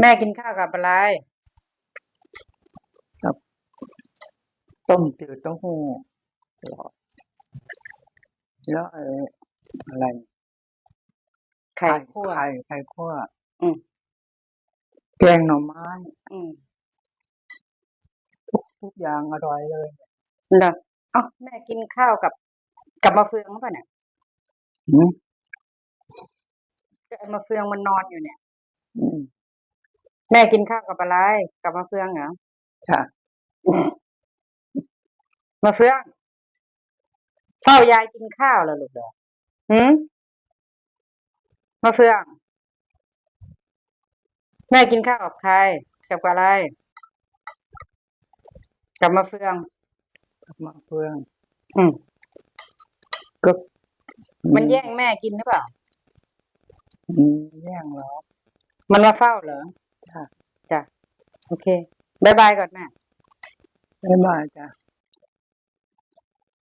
แม่กินข้าวกับอะไรต้มจืดเต้าหู้แล้วแล้วเอออะไร ไข่คั่ว ไข่ไข่คั่ว อืมแกงหน่อไม้ อืมทุกทุกอย่างอร่อยเลยเหรอเอ้าแม่กินข้าวกับกับมะเฟืองหรือเปล่าเนี่ยอืมก็ไอ้มะเฟืองมันนอนอยู่เนี่ย อืม แม่กินข้าวกับอะไร กับมะเฟืองเหรอค่ะ มะเฟืองเฝ้ายายกินข้าวแล้วลูกเด้อหืมมะเฟือง แม่กินข้าวกับใคร กับอะไร กับมะเฟืองมะเฟือง อืมก็มันแย่งแม่กินหรือเปล่าอืมแย่งเหรอ มันมาเฝ้าเหรอจ้ะจ้ะ โอเคบายบายก่อนแม่บายบายจ้ะ